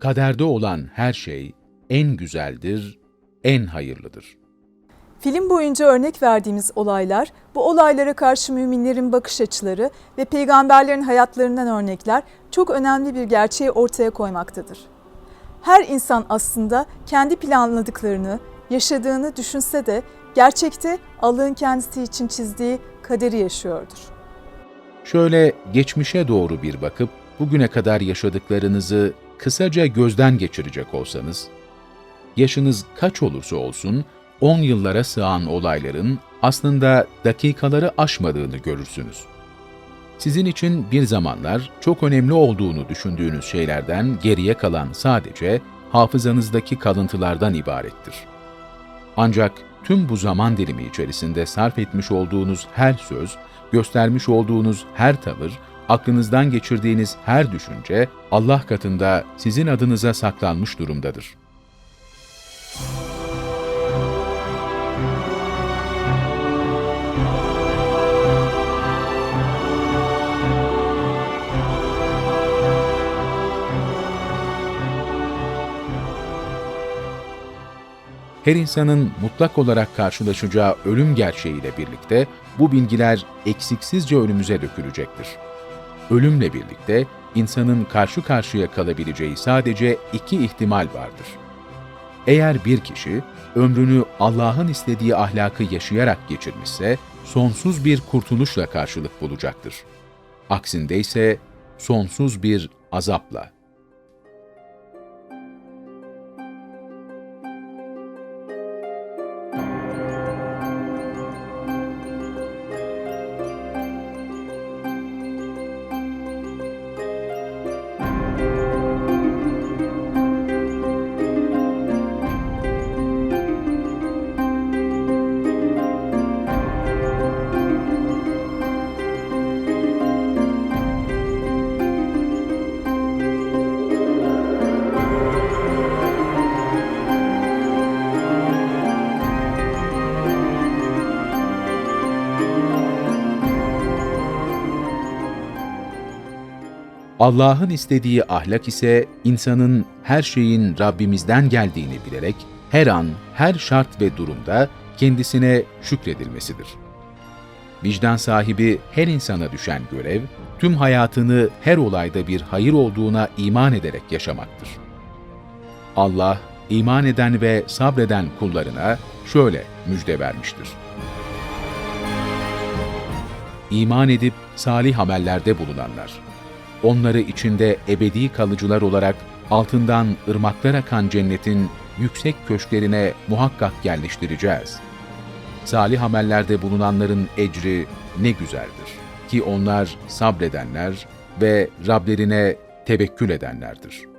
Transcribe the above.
kaderde olan her şey en güzeldir, en hayırlıdır. Film boyunca örnek verdiğimiz olaylar, bu olaylara karşı müminlerin bakış açıları ve peygamberlerin hayatlarından örnekler çok önemli bir gerçeği ortaya koymaktadır. Her insan aslında kendi planladıklarını, yaşadığını düşünse de gerçekte Allah'ın kendisi için çizdiği kaderi yaşıyordur. Şöyle geçmişe doğru bir bakıp bugüne kadar yaşadıklarınızı kısaca gözden geçirecek olsanız, yaşınız kaç olursa olsun 10 yıllara sığan olayların aslında dakikaları aşmadığını görürsünüz. Sizin için bir zamanlar çok önemli olduğunu düşündüğünüz şeylerden geriye kalan sadece hafızanızdaki kalıntılardan ibarettir. Ancak tüm bu zaman dilimi içerisinde sarf etmiş olduğunuz her söz, göstermiş olduğunuz her tavır, aklınızdan geçirdiğiniz her düşünce Allah katında sizin adınıza saklanmış durumdadır. Her insanın mutlak olarak karşılaşacağı ölüm gerçeğiyle birlikte bu bilgiler eksiksizce önümüze dökülecektir. Ölümle birlikte insanın karşı karşıya kalabileceği sadece iki ihtimal vardır. Eğer bir kişi ömrünü Allah'ın istediği ahlakı yaşayarak geçirmişse sonsuz bir kurtuluşla karşılık bulacaktır. Aksinde ise sonsuz bir azapla. Allah'ın istediği ahlak ise insanın her şeyin Rabbimizden geldiğini bilerek her an, her şart ve durumda kendisine şükredilmesidir. Vicdan sahibi her insana düşen görev, tüm hayatını her olayda bir hayır olduğuna iman ederek yaşamaktır. Allah, iman eden ve sabreden kullarına şöyle müjde vermiştir. İman edip salih amellerde bulunanlar, onları içinde ebedi kalıcılar olarak altından ırmaklar akan cennetin yüksek köşklerine muhakkak yerleştireceğiz. Salih amellerde bulunanların ecri ne güzeldir ki onlar sabredenler ve Rablerine tevekkül edenlerdir.''